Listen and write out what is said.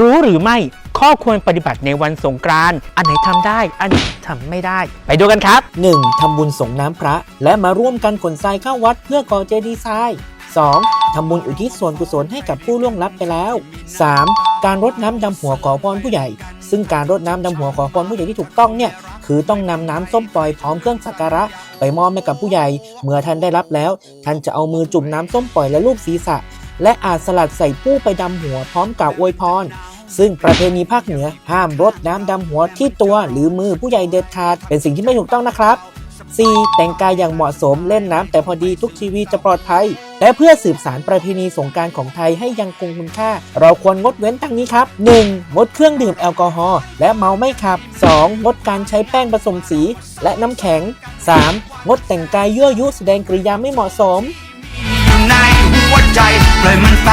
รู้หรือไม่ข้อควรปฏิบัติในวันสงกรานต์อันไหนทำได้ อันไหนทำไม่ได้ ไปดูกันครับ 1. ทำบุญส่งน้ำพระ และมาร่วมกันขนทรายเข้าวัดเพื่อก่อเจดีย์ทราย 2. ทำบุญอุทิศส่วนกุศลให้กับผู้ล่วงลับไปแล้ว 3. การรดน้ำดำหัวขอพรผู้ใหญ่ ซึ่งการรดน้ำดำหัวขอพรผู้ใหญ่ที่ถูกต้องเนี่ยคือต้องนำน้ำส้มปล่อยพร้อมเครื่องสักการะ ไปมอบให้กับผู้ใหญ่ เมื่อท่านได้รับแล้ว ท่านจะเอามือจุ่มน้ำส้มปล่อยและลูบศีรษะ และอาจสลัดใส่ผู้ไปดำหัวพร้อมกล่าวอวยพร ซึ่งประเพณีภาคเหนือห้ามรดน้ำดำหัวที่ตัวหรือมือผู้ใหญ่เด็ดขาด เป็นสิ่งที่ไม่ถูกต้องนะครับ 4. แต่งกายอย่างเหมาะสมเล่นน้ำแต่พอดีทุกชีวิตจะปลอดภัย และเพื่อสืบสารประเพณีสงการของไทยให้ยังคงคุณค่า เราควรงดเว้นดังนี้ครับ 1. งดเครื่องดื่มแอลกอฮอล์และเมาไม่ขับ 2. งดการใช้แป้งผสมสีและน้ำแข็ง 3. งดแต่งกายยั่วยุแสดงกริยาไม่เหมาะสมในหัวใจปล่อยมันไป